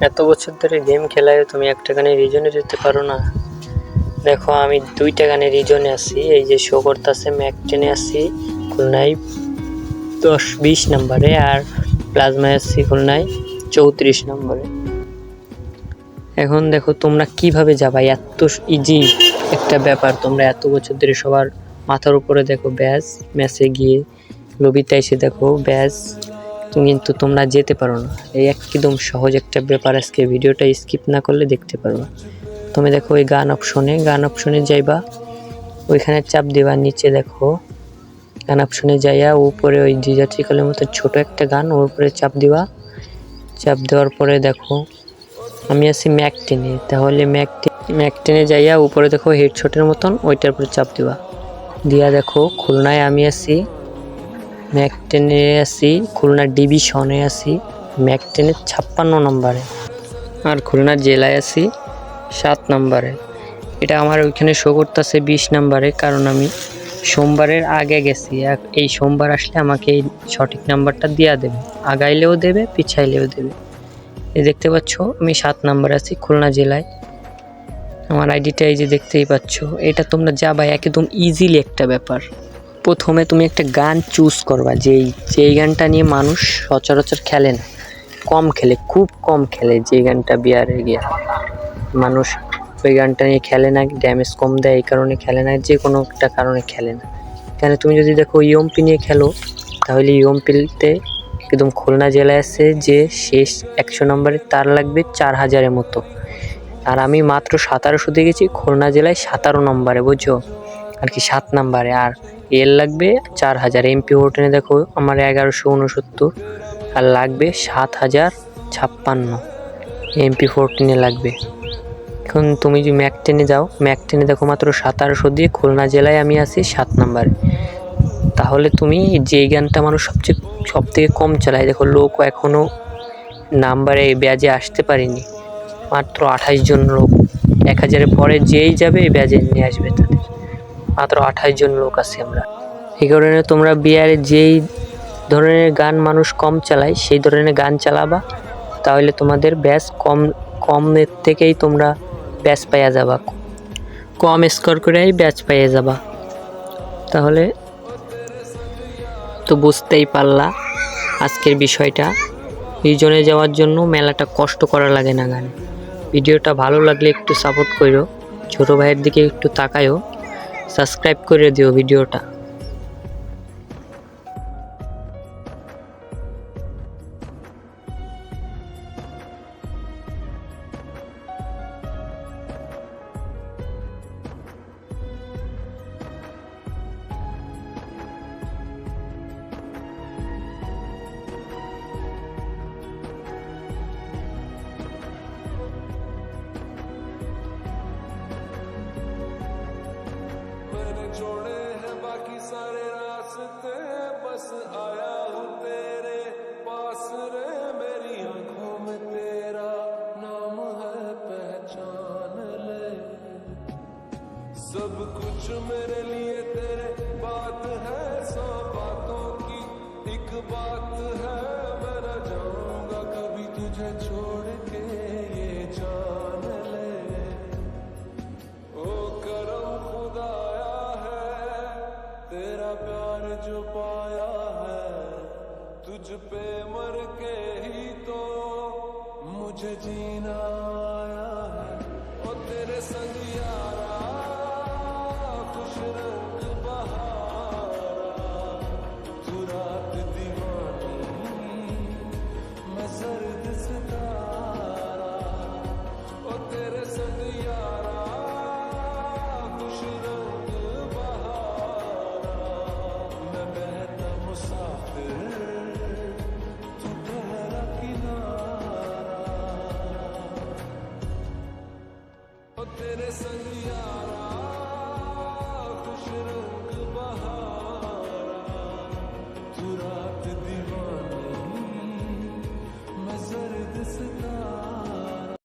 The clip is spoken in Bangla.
এত বছর ধরে গেম খেলায় তুমি একটা গানে রিজনে যেতে পারো না। দেখো, আমি দুইটা গানে রিজনে আছি। এই যে শো করতেছে ম্যাক টেনে আছি, খুলনায় দশ, বিশ নম্বরে আর প্লাজমায় আছি খুলনায় চৌত্রিশ নম্বরে। এখন দেখো, তোমরা কীভাবে যাবা? এত ইজি একটা ব্যাপার। তোমরা এত বছর ধরে সবার মাথার উপরে দেখো ব্যাস ম্যাচে গিয়ে লবিতে এসে দেখো ব্যাস। কিন্তু তোমরা যেতে পারো না। এই একদম সহজ একটা ব্যাপার আজকে। ভিডিওটা স্কিপ না করলে দেখতে পারবা তুমি দেখো ওই গান অপশনে গান অপশনে যাইবা। ওইখানে চাপ দিবা নিচে দেখো। গান অপশনে যাইয়া উপরে ওই ডিজার্টিকলের মতো ছোট একটা গান, ওর উপরে চাপ দিবা চাপ দেওয়ার পরে দেখো, আমি আছি ম্যাক টেনে। তাহলে ম্যাক ম্যাক টেনে যাইয়া উপরে দেখো হেডশটের মতন, ওইটার উপরে চাপ দিবা দিয়া দেখো, খুলনায় আমি আছি। ম্যাক টেনে আছি, খুলনা ডিভিশনে আছি ম্যাক টেনের ছাপ্পান্ন নম্বরে। আর খুলনা জেলায় আছি, সাত নম্বরে। এটা আমার ওইখানে শো করতেছে বিশ নম্বরে, কারণ আমি সোমবারের আগে গেছি। এই সোমবার আসলে আমাকে এই সঠিক নাম্বারটা দেওয়া দেবে। আগাইলেও দেবে, পিছাইলেও দেবে। এই দেখতে পাচ্ছ, আমি সাত নম্বরে আছি, খুলনা জেলায়। আমার আইডিটা এই যে দেখতেই পাচ্ছ, এটা তোমরা যাবা একদম ইজিলি একটা ব্যাপার। প্রথমে তুমি একটা গান চুজ করবা, যেই যেই গানটা নিয়ে মানুষ সচরাচর খেলে না, কম খেলে, খুব কম খেলে যে গানটা বিয়ারে গিয়া। মানুষ ওই গানটা নিয়ে খেলে না ড্যামেজ কম দেয়, এই কারণে খেলে না, যে কোনো একটা কারণে খেলে না। কেন তুমি যদি দেখো ইয়ম্পি নিয়ে খেলো, তাহলে ইয়ম্পিতে একদম খুলনা জেলায় আছে যে শেষ একশো নম্বরে তার লাগবে চার হাজারের মতো। আর আমি মাত্র সাতারোশো দিয়ে গেছি খুলনা জেলায় সাতারো নম্বরে, বুঝছ? আর কি সাত নম্বরে, আর এর লাগবে, চার হাজার এমপি হোটেলে দেখো, আমার এগারোশো উনসত্তর আর লাগবে সাত হাজার ছাপ্পান্ন এমপি ফোরটিনে লাগবে। এখন তুমি যদি ম্যাক টেনে যাও ম্যাক টেনে দেখো মাত্র সাতারোশো দিয়ে খুলনা জেলায় আমি আছি সাত নম্বরে। তাহলে তুমি যেই গানটা মানুষ সবচেয়ে সব থেকে কম চালায়, দেখো লোক এখনও নাম্বারে, ব্যাজে আসতে পারিনি। মাত্র আঠাশ জন লোক। এক হাজারের পরে যেই যাবে, ব্যাজে নিয়ে আসবে তাদের। মাত্র আঠাশ জন লোক আছি আমরা। এই কারণে তোমরা বিয়ারে যেই ধরনের গান মানুষ কম চালায়, সেই ধরনের গান চালাবা। তাহলে তোমাদের ব্যাস কম, কমের থেকেই তোমরা ব্যাচ পাইয়া যাবা। কম স্কোর করেই ব্যাচ পাইয়া যাবা। তাহলে তো বুঝতেই পারলা আজকের বিষয়টা। রিজনে যাওয়ার জন্য মেলাটা কষ্ট করা লাগে না গান। ভিডিওটা ভালো লাগলে একটু সাপোর্ট করো ছোটো ভাইয়ের দিকে একটু তাকায়ও সাবস্ক্রাইব করে দিও ভিডিওটা छोड़े हैं बाकी सारे रास्ते। बस आया हूँ तेरे पास रे, मेरी आँखों में तेरा नाम है पहचान ले। सब कुछ मेरे लिए तेरे बात है सौ बातों की एक बात है मैं न तेरा प्यार जो पाया है, तुझ पे मर के ही तो मुझे जीना आया है। और तेरे संग यारा, खुश रंग बहारा, तू रात दीवानी, मैं सर्द सितारा। और तेरे संग यारा, खुश